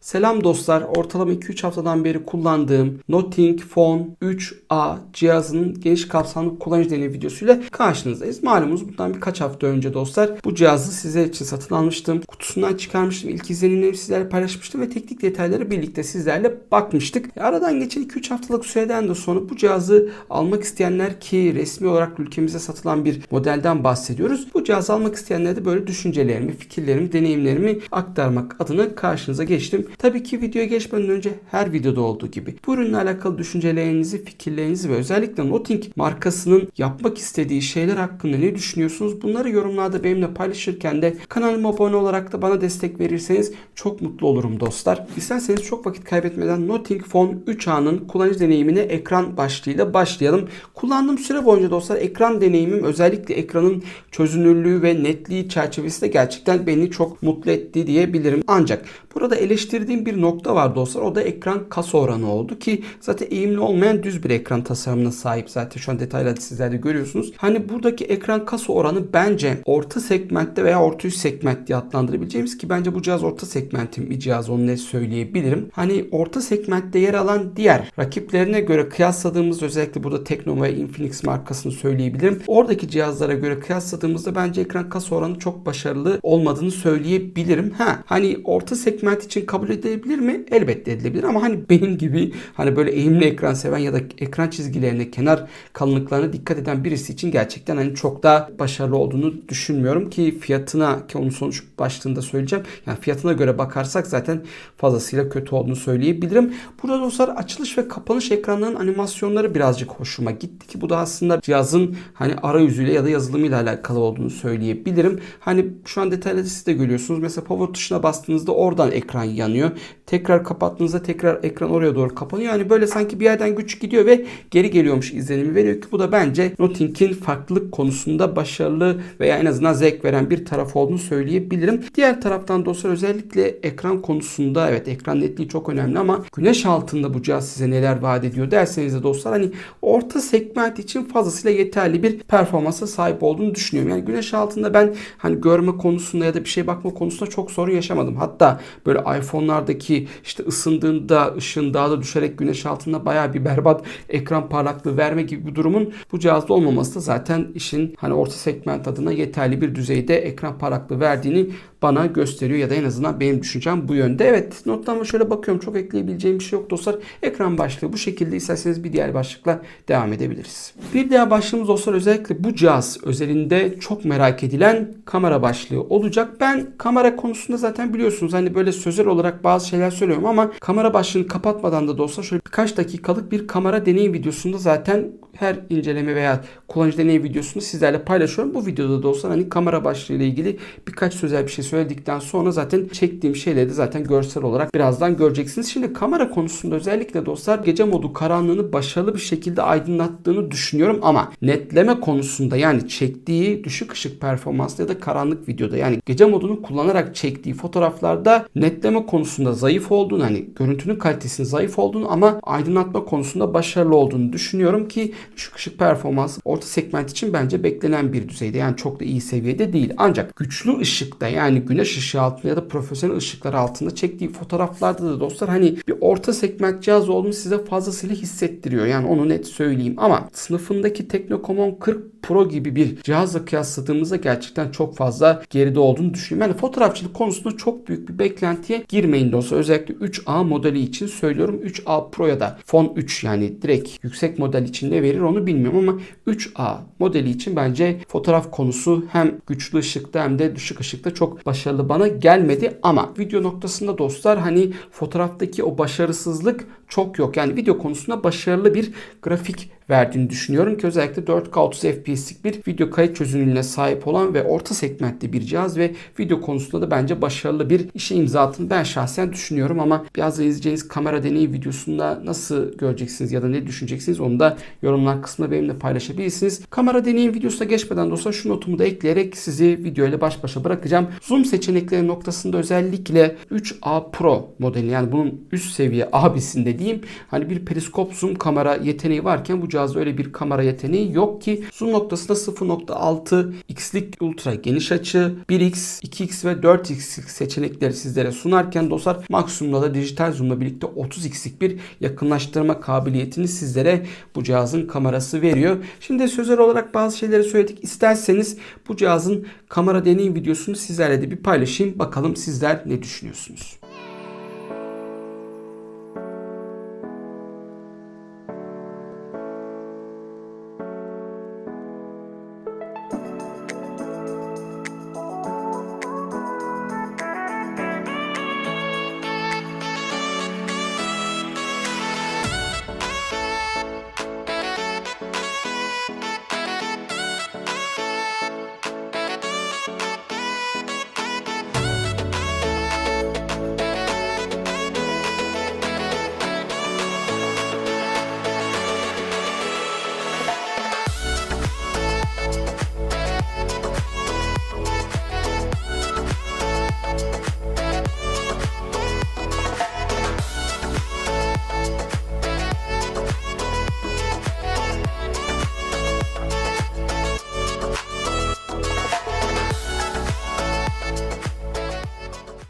Selam dostlar. Ortalama 2-3 haftadan beri kullandığım Nothing Phone 3A cihazının geniş kapsamlı kullanıcı deneyim videosuyla karşınızdayız. Malumunuz bundan birkaç hafta önce dostlar bu cihazı sizler için satın almıştım. Kutusundan çıkarmıştım. İlk izlenimlerimi sizlerle paylaşmıştım ve teknik detayları birlikte sizlerle bakmıştık. E, Aradan geçen 2-3 haftalık süreden de sonra bu cihazı almak isteyenler ki resmi olarak ülkemize satılan bir modelden bahsediyoruz. Bu cihazı almak isteyenlere de böyle düşüncelerimi, fikirlerimi, deneyimlerimi aktarmak adına karşınıza geçtim. Tabii ki videoya geçmeden önce her videoda olduğu gibi bu ürünle alakalı düşüncelerinizi, fikirlerinizi ve özellikle Nothing markasının yapmak istediği şeyler hakkında ne düşünüyorsunuz? Bunları yorumlarda benimle paylaşırken de kanalıma abone olarak da bana destek verirseniz çok mutlu olurum dostlar. İsterseniz çok vakit kaybetmeden Nothing Phone 3A'nın kullanıcı deneyimine ekran başlığıyla başlayalım. Kullandığım süre boyunca dostlar ekran deneyimim özellikle ekranın çözünürlüğü ve netliği çerçevesinde gerçekten beni çok mutlu etti diyebilirim. Ancak burada eleştirdiğim bir nokta var dostlar. O da ekran kasa oranı oldu ki zaten eğimli olmayan düz bir ekran tasarımına sahip zaten şu an detayları sizler de görüyorsunuz. Hani buradaki ekran kasa oranı bence orta segmentte veya orta üst segment diye adlandırabileceğimiz ki bence bu cihaz orta segmentin bir cihaz onu net söyleyebilirim. Hani orta segmentte yer alan diğer rakiplerine göre kıyasladığımız özellikle burada Tekno ve Infinix markasını söyleyebilirim. Oradaki cihazlara göre kıyasladığımızda bence ekran kasa oranı çok başarılı olmadığını söyleyebilirim. Ha hani orta segment için kabul edilebilir mi? Elbette edilebilir ama hani benim gibi hani böyle eğimli ekran seven ya da ekran çizgilerine, kenar kalınlıklarına dikkat eden birisi için gerçekten hani çok daha başarılı olduğunu düşünmüyorum ki fiyatına ki onun sonuç başlığında söyleyeceğim. Yani fiyatına göre bakarsak zaten fazlasıyla kötü olduğunu söyleyebilirim. Burada dostlar açılış ve kapanış ekranlarının animasyonları birazcık hoşuma gitti ki bu da aslında cihazın hani arayüzüyle ya da yazılımıyla alakalı olduğunu söyleyebilirim. Hani şu an detayları siz de görüyorsunuz. Mesela power tuşuna bastığınızda oradan ekran yanıyor. Tekrar kapattığınızda tekrar ekran oraya doğru kapanıyor. Yani böyle sanki bir yerden güç gidiyor ve geri geliyormuş izlenimi veriyor ki bu da bence Nothing'in farklılık konusunda başarılı veya en azından zevk veren bir taraf olduğunu söyleyebilirim. Diğer taraftan dostlar özellikle ekran konusunda evet ekran netliği çok önemli ama güneş altında bu cihaz size neler vaat ediyor derseniz de dostlar hani orta segment için fazlasıyla yeterli bir performansa sahip olduğunu düşünüyorum. Yani güneş altında ben hani görme konusunda ya da bir şey bakma konusunda çok sorun yaşamadım. Hatta böyle iPhone'lardaki işte ısındığında ışığın daha da düşerek güneş altında bayağı bir berbat ekran parlaklığı verme gibi bir durumun bu cihazda olmaması da zaten işin hani orta segment adına yeterli bir düzeyde ekran parlaklığı verdiğini bana gösteriyor ya da en azından benim düşüncem bu yönde. Evet notlarıma şöyle bakıyorum çok ekleyebileceğim bir şey yok dostlar. Ekran başlığı bu şekilde isterseniz bir diğer başlıkla devam edebiliriz. Bir diğer başlığımız dostlar özellikle bu cihaz özelinde çok merak edilen kamera başlığı olacak. Ben kamera konusunda zaten biliyorsunuz hani böyle sözel olarak bazı şeyler söylüyorum ama kamera başlığını kapatmadan da dostlar şöyle birkaç dakikalık bir kamera deneyim videosunda zaten her inceleme veya kullanıcı deneyim videosunu sizlerle paylaşıyorum. Bu videoda da olsa hani kamera başlığı ile ilgili birkaç sözel bir şey söyledikten sonra zaten çektiğim şeyleri de zaten görsel olarak birazdan göreceksiniz. Şimdi kamera konusunda özellikle dostlar gece modu karanlığını başarılı bir şekilde aydınlattığını düşünüyorum ama netleme konusunda yani çektiği düşük ışık performanslı ya da karanlık videoda yani gece modunu kullanarak çektiği fotoğraflarda netleme konusunda zayıf olduğunu hani görüntünün kalitesinin zayıf olduğunu ama aydınlatma konusunda başarılı olduğunu düşünüyorum ki düşük ışık performansı orta segment için bence beklenen bir düzeyde. Yani çok da iyi seviyede değil. Ancak güçlü ışıkta yani güneş ışığı altında ya da profesyonel ışıklar altında çektiği fotoğraflarda da dostlar hani bir orta segment cihaz olduğunu size fazlasıyla hissettiriyor. Yani onu net söyleyeyim. Ama sınıfındaki Technocom 40 Pro gibi bir cihazla kıyasladığımızda gerçekten çok fazla geride olduğunu düşünüyorum. Yani fotoğrafçılık konusunda çok büyük bir beklentiye girmeyin dostlar. Özellikle 3A modeli için söylüyorum. 3A Pro ya da Phone 3 yani direkt yüksek model için ne verir onu bilmiyorum ama 3A modeli için bence fotoğraf konusu hem güçlü ışıkta hem de düşük ışıkta çok başarılı bana gelmedi. Ama video noktasında dostlar hani fotoğraftaki o başarısızlık çok yok. Yani video konusunda başarılı bir grafik verdiğini düşünüyorum ki özellikle 4K 30 FPS'lik bir video kayıt çözünürlüğüne sahip olan ve orta segmentli bir cihaz ve video konusunda da bence başarılı bir işe imza attığını ben şahsen düşünüyorum ama biraz da izleyeceğiniz kamera deneyi videosunda nasıl göreceksiniz ya da ne düşüneceksiniz onu da yorumlar kısmında benimle paylaşabilirsiniz. Kamera deneyim videosuna geçmeden dostlar şu notumu da ekleyerek sizi video ile baş başa bırakacağım. Zoom seçenekleri noktasında özellikle 3A Pro modeli yani bunun üst seviye abisinde diyeyim. Hani bir periskop zoom kamera yeteneği varken bu cihazda öyle bir kamera yeteneği yok ki zoom noktasında 0.6 x'lik ultra geniş açı, 1x, 2x ve 4x seçenekleri sizlere sunarken dostlar maksimumda da dijital zoomla birlikte 30x'lik bir yakınlaştırma kabiliyetini sizlere bu cihazın kamerası veriyor. Şimdi sözel olarak bazı şeyleri söyledik. İsterseniz bu cihazın kamera deneyim videosunu sizlerle de bir paylaşayım. Bakalım sizler ne düşünüyorsunuz?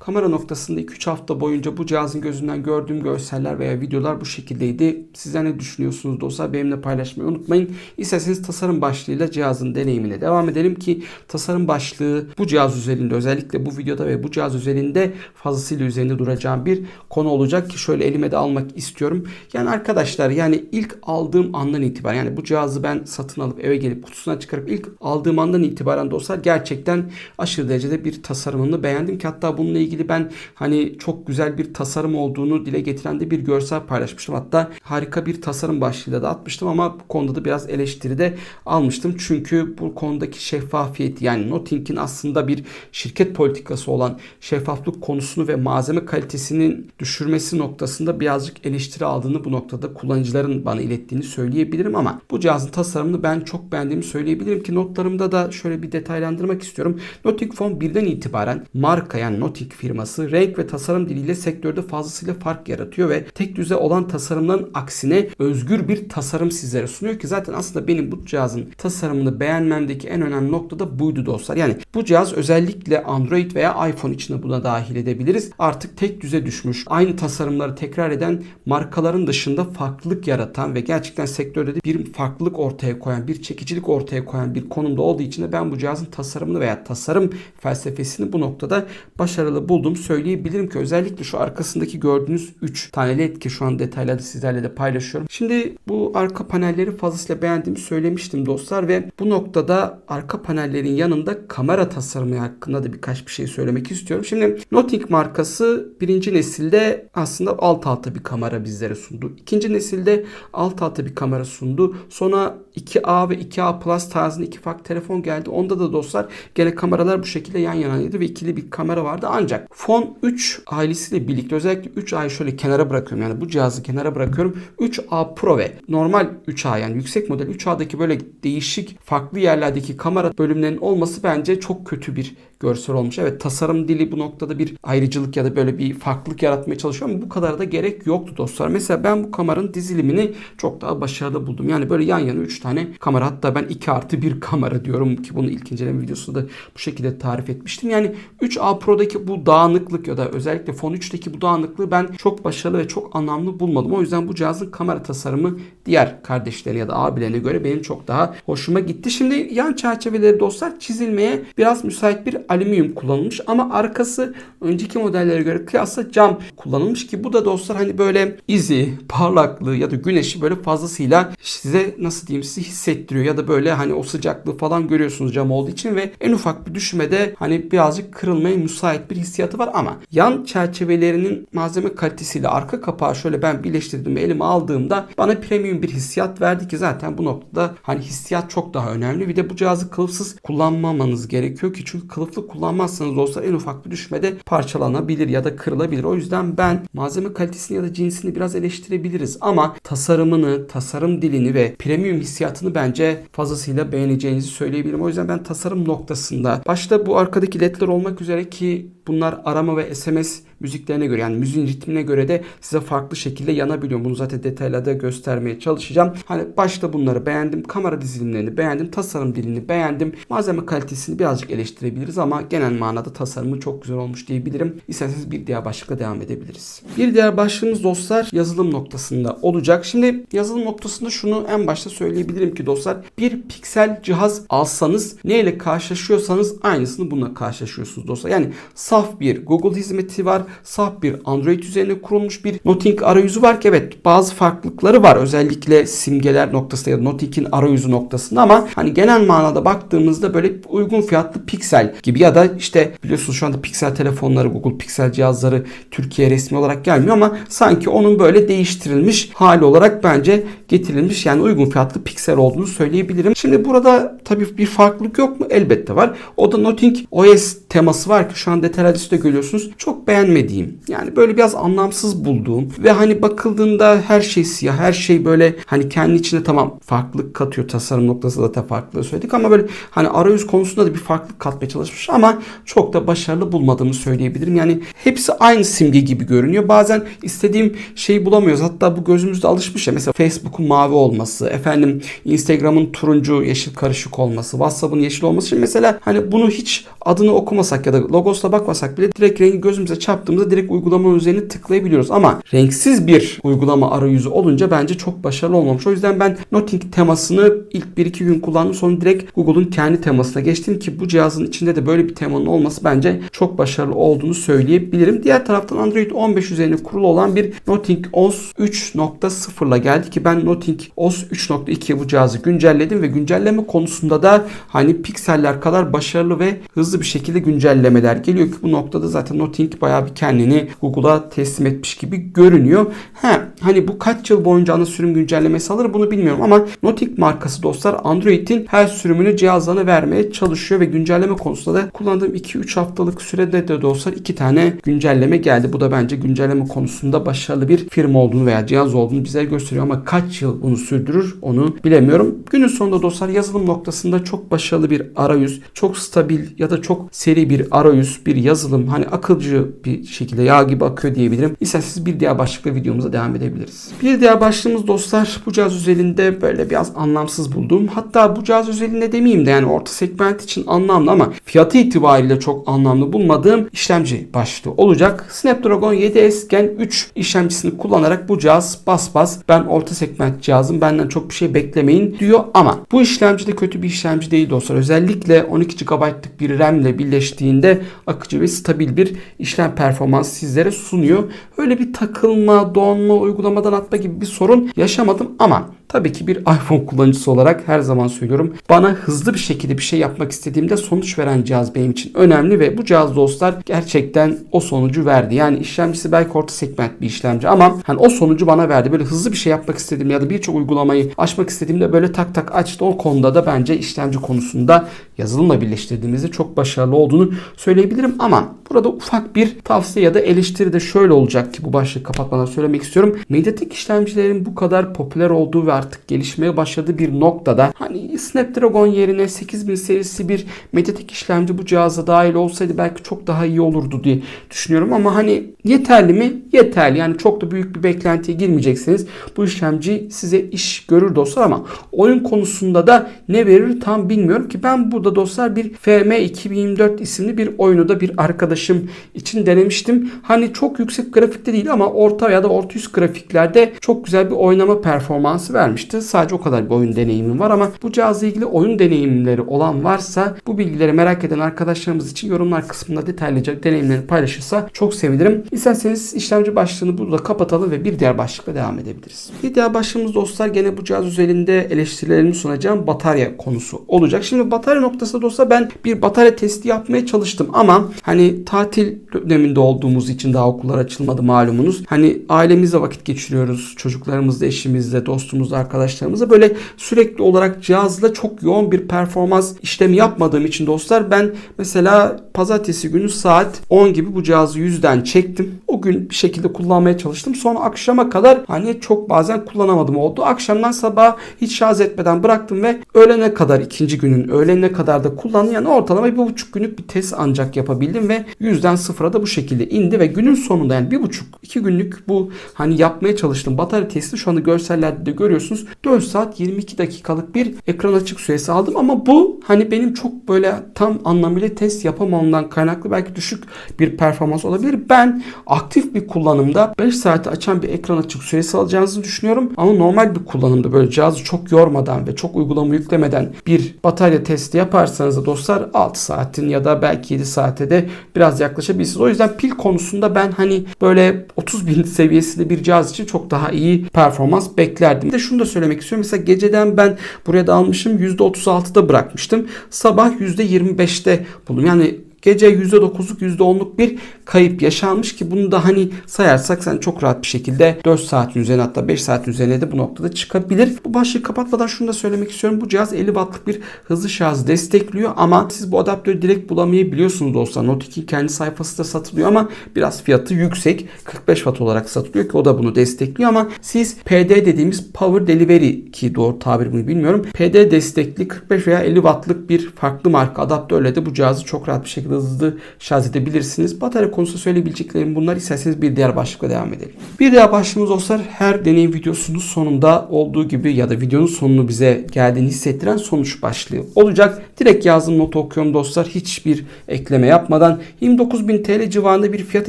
Kamera noktasında 2-3 hafta boyunca bu cihazın gözünden gördüğüm görseller veya videolar bu şekildeydi. Sizler ne düşünüyorsunuz dostlar? Benimle paylaşmayı unutmayın. İsterseniz tasarım başlığıyla cihazın deneyimine devam edelim ki tasarım başlığı bu cihaz üzerinde özellikle bu videoda ve bu cihaz üzerinde fazlasıyla üzerinde duracağım bir konu olacak ki şöyle elime de almak istiyorum. Yani arkadaşlar yani ilk aldığım andan itibaren yani bu cihazı ben satın alıp eve gelip kutusuna çıkarıp ilk aldığım andan itibaren dostlar gerçekten aşırı derecede bir tasarımını beğendim ki hatta bununla ilgili ben hani çok güzel bir tasarım olduğunu dile getiren de bir görsel paylaşmıştım. Hatta harika bir tasarım başlığıyla da atmıştım ama bu konuda da biraz eleştiri de almıştım. Çünkü bu konudaki şeffafiyet yani Nothing'in aslında bir şirket politikası olan şeffaflık konusunu ve malzeme kalitesinin düşürmesi noktasında birazcık eleştiri aldığını bu noktada kullanıcıların bana ilettiğini söyleyebilirim ama bu cihazın tasarımını ben çok beğendiğimi söyleyebilirim ki notlarımda da şöyle bir detaylandırmak istiyorum. Nothing Phone 1'den itibaren marka yani Nothing firması renk ve tasarım diliyle sektörde fazlasıyla fark yaratıyor ve tek düze olan tasarımların aksine özgür bir tasarım sizlere sunuyor ki zaten aslında benim bu cihazın tasarımını beğenmemdeki en önemli nokta da buydu dostlar. Yani bu cihaz özellikle Android veya iPhone içine buna dahil edebiliriz. Artık tek düze düşmüş, aynı tasarımları tekrar eden markaların dışında farklılık yaratan ve gerçekten sektörde de bir farklılık ortaya koyan, bir çekicilik ortaya koyan bir konumda olduğu için de ben bu cihazın tasarımını veya tasarım felsefesini bu noktada başarılı buldum söyleyebilirim ki özellikle şu arkasındaki gördüğünüz 3 tane led ki şu an detayları sizlerle de paylaşıyorum. Şimdi bu arka panelleri fazlasıyla beğendiğimi söylemiştim dostlar ve bu noktada arka panellerin yanında kamera tasarımı hakkında da birkaç bir şey söylemek istiyorum. Şimdi Nothing markası birinci nesilde aslında alt alta bir kamera bizlere sundu. İkinci nesilde alt alta bir kamera sundu. Sonra 2A ve 2A Plus tarzında iki farklı telefon geldi. Onda da dostlar gene kameralar bu şekilde yan yanaydı ve ikili bir kamera vardı. Ancak Phone 3 ailesiyle birlikte özellikle 3A'yı şöyle kenara bırakıyorum. Yani bu cihazı kenara bırakıyorum. 3A Pro ve normal 3A yani yüksek model 3A'daki böyle değişik farklı yerlerdeki kamera bölümlerinin olması bence çok kötü bir görsel olmuş. Evet tasarım dili bu noktada bir ayrıcılık ya da böyle bir farklılık yaratmaya çalışıyor ama bu kadar da gerek yoktu dostlar. Mesela ben bu kameranın dizilimini çok daha başarılı buldum. Yani böyle yan yana 3 tane kamera hatta ben 2 artı 1 kamera diyorum ki bunu ilk inceleme videosunda da bu şekilde tarif etmiştim. Yani 3A Pro'daki bu dağınıklık ya da özellikle Phone 3'teki bu dağınıklığı ben çok başarılı ve çok anlamlı bulmadım. O yüzden bu cihazın kamera tasarımı diğer kardeşlerine ya da abilerine göre benim çok daha hoşuma gitti. Şimdi yan çerçeveleri dostlar çizilmeye biraz müsait bir alüminyum kullanılmış ama arkası önceki modellere göre kıyasla cam kullanılmış ki bu da dostlar hani böyle izi, parlaklığı ya da güneşi böyle fazlasıyla size nasıl diyeyim size hissettiriyor ya da böyle hani o sıcaklığı falan görüyorsunuz cam olduğu için ve en ufak bir düşmede hani birazcık kırılmaya müsait bir hissiyatı var ama yan çerçevelerinin malzeme kalitesiyle arka kapağı şöyle ben birleştirdim elime aldığımda bana premium bir hissiyat verdi ki zaten bu noktada hani hissiyat çok daha önemli. Bir de bu cihazı kılıfsız kullanmamanız gerekiyor ki çünkü kılıflı kullanmazsanız dostlar en ufak bir düşmede parçalanabilir ya da kırılabilir. O yüzden ben malzeme kalitesini ya da cinsini biraz eleştirebiliriz ama tasarımını, tasarım dilini ve premium hissiyatını bence fazlasıyla beğeneceğinizi söyleyebilirim. O yüzden ben tasarım noktasında başta bu arkadaki ledler olmak üzere ki bunlar arama ve SMS müziklerine göre yani müziğin ritmine göre de size farklı şekilde yanabiliyor. Bunu zaten detaylarda göstermeye çalışacağım. Hani başta bunları beğendim. Kamera dizilimlerini beğendim. Tasarım dilini beğendim. Malzeme kalitesini birazcık eleştirebiliriz ama genel manada tasarımı çok güzel olmuş diyebilirim. İsterseniz bir diğer başlıkla devam edebiliriz. Bir diğer başlığımız dostlar yazılım noktasında olacak. Şimdi yazılım noktasında şunu en başta söyleyebilirim ki dostlar bir piksel cihaz alsanız neyle karşılaşıyorsanız aynısını bununla karşılaşıyorsunuz dostlar. Yani saf bir Google hizmeti var. Saf bir Android üzerine kurulmuş bir Nothing arayüzü var ki evet bazı farklılıkları var. Özellikle simgeler noktasında ya da Nothing'in arayüzü noktasında ama hani genel manada baktığımızda böyle uygun fiyatlı Pixel gibi ya da işte biliyorsunuz şu anda Pixel telefonları, Google Pixel cihazları Türkiye resmi olarak gelmiyor ama sanki onun böyle değiştirilmiş hali olarak bence getirilmiş yani uygun fiyatlı Pixel olduğunu söyleyebilirim. Şimdi burada tabii bir farklılık yok mu? Elbette var. O da Nothing OS teması var ki şu an detaylı de görüyorsunuz. Çok beğenmediğim yani böyle biraz anlamsız bulduğum ve hani bakıldığında her şey siyah her şey böyle hani kendi içinde tamam farklılık katıyor tasarım noktası da farklı söyledik ama böyle hani arayüz konusunda da bir farklılık katmaya çalışmış ama çok da başarılı bulmadığımı söyleyebilirim. Yani hepsi aynı simge gibi görünüyor. Bazen istediğim şeyi bulamıyoruz. Hatta bu gözümüzde alışmış ya. Mesela Facebook'un mavi olması, efendim Instagram'ın turuncu yeşil karışık olması, WhatsApp'ın yeşil olması için mesela hani bunu hiç adını okumasak ya da logosuna bakmasak bile direkt rengi gözümüze çarptığımızda direkt uygulama üzerine tıklayabiliyoruz. Ama renksiz bir uygulama arayüzü olunca bence çok başarılı olmamış. O yüzden ben Nothing temasını ilk 1-2 gün kullandım. Sonra direkt Google'un kendi temasına geçtim ki bu cihazın içinde de böyle bir temanın olması bence çok başarılı olduğunu söyleyebilirim. Diğer taraftan Android 15 üzerine kurulu olan bir Nothing OS 3.0 ile geldi ki ben Nothing OS 3.2'ye bu cihazı güncelledim ve güncelleme konusunda da hani pikseller kadar başarılı ve hızlı bir şekilde güncellemeler geliyor ki bu noktada zaten Nothing bayağı bir kendini Google'a teslim etmiş gibi görünüyor. He, hani bu kaç yıl boyunca ana sürüm güncellemesi alır bunu bilmiyorum ama Nothing markası dostlar Android'in her sürümünü cihazlarına vermeye çalışıyor ve güncelleme konusunda da kullandığım 2-3 haftalık sürede de dostlar 2 tane güncelleme geldi. Bu da bence güncelleme konusunda başarılı bir firma olduğunu veya cihaz olduğunu bize gösteriyor ama kaç yıl bunu sürdürür onu bilemiyorum. Günün sonunda dostlar yazılım noktasında çok başarılı bir arayüz, çok stabil ya da çok seri bir arayüz, bir yazılım hani akılcı bir şekilde yağ gibi akıyor diyebilirim. İsterseniz bir diğer başlıkla videomuza devam edebiliriz. Bir diğer başlığımız dostlar bu cihaz özelinde böyle biraz anlamsız bulduğum hatta bu cihaz özelinde demeyeyim de yani orta segment için anlamlı ama fiyatı itibariyle çok anlamlı bulmadığım işlemci başlığı olacak. Snapdragon 7S Gen 3 işlemcisini kullanarak bu cihaz bas bas ben orta segment cihazım benden çok bir şey beklemeyin diyor ama bu işlemci de kötü bir işlemci değil dostlar. Özellikle 12 GB'lık bir RAM ile birleştiğinde akıcı ve stabil bir işlem performansı sizlere sunuyor. Öyle bir takılma, donma, uygulamadan atma gibi bir sorun yaşamadım ama Tabii ki bir iPhone kullanıcısı olarak her zaman söylüyorum. Bana hızlı bir şekilde bir şey yapmak istediğimde sonuç veren cihaz benim için önemli ve bu cihaz dostlar gerçekten o sonucu verdi. Yani işlemcisi belki orta segment bir işlemci ama hani o sonucu bana verdi. Böyle hızlı bir şey yapmak istediğim ya da birçok uygulamayı açmak istediğimde böyle tak tak açtı. O konuda da bence işlemci konusunda yazılımla birleştirdiğimizde çok başarılı olduğunu söyleyebilirim ama burada ufak bir tavsiye ya da eleştiri de şöyle olacak ki bu başlığı kapatmadan söylemek istiyorum. Mediatek işlemcilerin bu kadar popüler olduğu ve artık gelişmeye başladığı bir noktada hani Snapdragon yerine 8000 serisi bir Mediatek işlemci bu cihaza dahil olsaydı belki çok daha iyi olurdu diye düşünüyorum ama hani yeterli mi? Yeterli. Yani çok da büyük bir beklentiye girmeyeceksiniz. Bu işlemci size iş görür dostlar ama oyun konusunda da ne verir tam bilmiyorum ki ben burada dostlar bir FM 2024 isimli bir oyunu da bir arkadaşım için denemiştim. Hani çok yüksek grafikte değil ama orta ya da orta üst grafiklerde çok güzel bir oynama performansı vermişti. Sadece o kadar bir oyun deneyimim var ama bu cihazla ilgili oyun deneyimleri olan varsa bu bilgileri merak eden arkadaşlarımız için yorumlar kısmında detaylıca deneyimlerini paylaşırsa çok sevinirim. İsterseniz işlemci başlığını burada kapatalım ve bir diğer başlıkla devam edebiliriz. Bir diğer başlığımız dostlar gene bu cihaz üzerinde eleştirilerimi sunacağım batarya konusu olacak. Şimdi batarya noktasında dostlar ben bir batarya testi yapmaya çalıştım ama hani tatil döneminde olduğumuz için daha okullar açılmadı malumunuz. Hani ailemizle vakit geçiriyoruz. Çocuklarımızla, eşimizle, dostumuzla arkadaşlarımıza. Böyle sürekli olarak cihazla çok yoğun bir performans işlemi yapmadığım için dostlar ben mesela pazartesi günü saat 10 gibi bu cihazı yüzden çektim. O gün bir şekilde kullanmaya çalıştım. Sonra akşama kadar hani çok bazen kullanamadım oldu. Akşamdan sabah hiç şarj etmeden bıraktım ve öğlene kadar ikinci günün öğlenine kadar da kullandım. Yani ortalama bir buçuk günlük bir test ancak yapabildim ve yüzden sıfıra da bu şekilde indi ve günün sonunda yani bir buçuk iki günlük bu hani yapmaya çalıştım batarya testi şu anda görsellerde de görüyorsunuz 4 saat 22 dakikalık bir ekran açık süresi aldım ama bu hani benim çok böyle tam anlamıyla test yapamamamdan kaynaklı belki düşük bir performans olabilir. Ben aktif bir kullanımda 5 saati açan bir ekran açık süresi alacağınızı düşünüyorum ama normal bir kullanımda böyle cihazı çok yormadan ve çok uygulama yüklemeden bir batarya testi yaparsanız da dostlar 6 saatin ya da belki 7 saate de biraz yaklaşabilirsiniz. O yüzden pil konusunda ben hani böyle 30 bin seviyesinde bir cihaz için çok daha iyi performans beklerdim. Bir de şunu da söylemek istiyorum. Mesela geceden ben buraya da almışım %36'da bırakmıştım. Sabah %25'te buldum. Yani gece %9'luk %10'luk bir kayıp yaşanmış ki bunu da hani sayarsak sen çok rahat bir şekilde 4 saatin üzerine hatta 5 saatin üzerine de bu noktada çıkabilir. Bu başlığı kapatmadan şunu da söylemek istiyorum. Bu cihaz 50 wattlık bir hızlı şarj destekliyor ama siz bu adaptörü direkt bulamayabiliyorsunuz dostlar. Note 2 kendi sayfasında satılıyor ama biraz fiyatı yüksek. 45 watt olarak satılıyor ki o da bunu destekliyor ama siz PD dediğimiz Power Delivery ki doğru tabir mi bilmiyorum. PD destekli 45 veya 50 wattlık bir farklı marka adaptörle de bu cihazı çok rahat bir şekilde hızlı şarj edebilirsiniz. Batarya konusunda söyleyebileceklerim bunlar. İsterseniz bir diğer başlıkla devam edelim. Bir diğer başlığımız dostlar her deneyim videosunun sonunda olduğu gibi ya da videonun sonunu bize geldiğini hissettiren sonuç başlığı olacak. Direkt yazdım notu okuyorum dostlar. Hiçbir ekleme yapmadan 29.000 TL civarında bir fiyat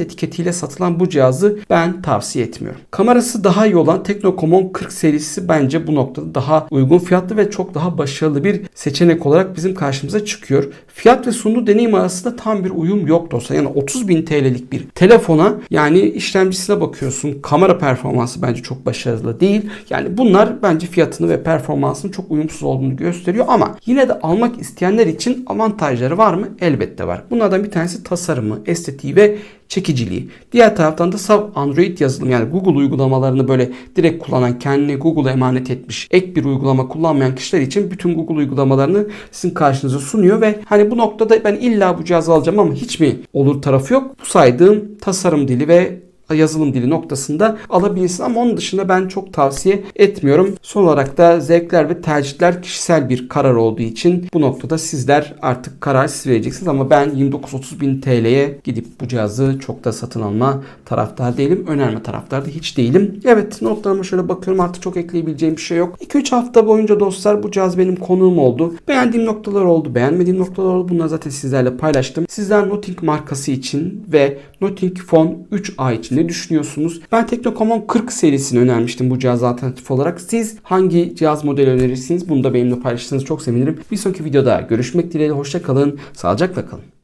etiketiyle satılan bu cihazı ben tavsiye etmiyorum. Kamerası daha iyi olan Teknokomon 40 serisi bence bu noktada daha uygun fiyatlı ve çok daha başarılı bir seçenek olarak bizim karşımıza çıkıyor. Fiyat ve sunduğu deneyim arasında tam bir uyum yok dostlar. Yani 30 bin TL'lik bir telefona yani işlemcisine bakıyorsun. Kamera performansı bence çok başarılı değil. Yani bunlar bence fiyatını ve performansının çok uyumsuz olduğunu gösteriyor ama yine de almak isteyenler için avantajları var mı? Elbette var. Bunlardan bir tanesi tasarımı, estetiği ve çekiciliği. Diğer taraftan da saf Android yazılım yani Google uygulamalarını böyle direkt kullanan kendini Google'a emanet etmiş ek bir uygulama kullanmayan kişiler için bütün Google uygulamalarını sizin karşınıza sunuyor ve hani bu noktada ben illa bu cihazı alacağım ama hiç mi olur tarafı yok. Bu saydığım tasarım dili ve yazılım dili noktasında alabilirsin ama onun dışında ben çok tavsiye etmiyorum. Son olarak da zevkler ve tercihler kişisel bir karar olduğu için bu noktada sizler artık karar siz vereceksiniz ama ben 29-30 bin TL'ye gidip bu cihazı çok da satın alma taraftar değilim. Önerme taraftar da hiç değilim. Evet notlarıma şöyle bakıyorum artık çok ekleyebileceğim bir şey yok. 2-3 hafta boyunca dostlar bu cihaz benim konuğum oldu. Beğendiğim noktalar oldu, beğenmediğim noktalar oldu. Bunları zaten sizlerle paylaştım. Sizler Nothing markası için ve Nothing Phone 3A için ne düşünüyorsunuz? Ben Teknokomon 40 serisini önermiştim bu cihaz alternatif olarak. Siz hangi cihaz modeli önerirsiniz? Bunu da benimle paylaşırsanız çok sevinirim. Bir sonraki videoda görüşmek dileğiyle. Hoşça kalın. Sağlıcakla kalın.